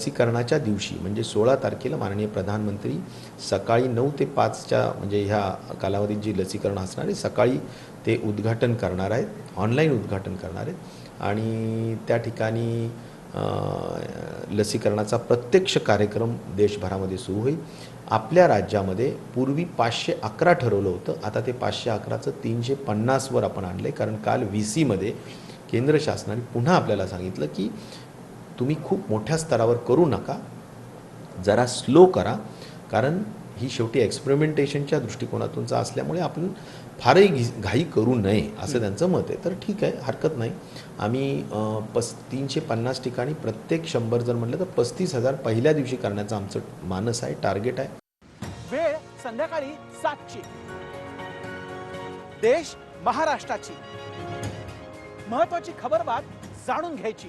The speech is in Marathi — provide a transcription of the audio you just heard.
लसीकरणाच्या दिवशी म्हणजे सोळा तारखेला माननीय प्रधानमंत्री सकाळी नऊ ते पाचच्या म्हणजे ह्या कालावधीत जी लसीकरण असणार आहे सकाळी ते उद्घाटन करणार आहेत ऑनलाईन उद्घाटन करणार आहेत. आणि त्या ठिकाणी लसीकरणाचा प्रत्यक्ष कार्यक्रम देशभरामध्ये सुरू होईल. आपल्या राज्यामध्ये पूर्वी पाचशे अकरा ठरवलं होतं आता ते पाचशे अकराचं तीनशे पन्नासवर आपण आणलं आहे कारण काल व्ही सीमध्ये केंद्र शासनाने पुन्हा आपल्याला सांगितलं की तुम्ही खूप मोठ्या स्तरावर करू नका. जरा स्लो करा. कारण ही शेवटी एक्सपेरिमेंटेशनच्या दृष्टिकोनातूनचा असल्यामुळे आपण फारही घी- घाई करू नये असं त्यांचं मत आहे. तर ठीक आहे हरकत नाही. आम्ही पस तीनशे पन्नास ठिकाणी प्रत्येक शंभर जर म्हटलं तर पस्तीस हजार पहिल्या दिवशी करण्याचं आमचं मानस आहे टार्गेट आहे. वेळ संध्याकाळी सातची. देश महाराष्ट्राची. महत्वाची खबरबात जाणून घ्यायची.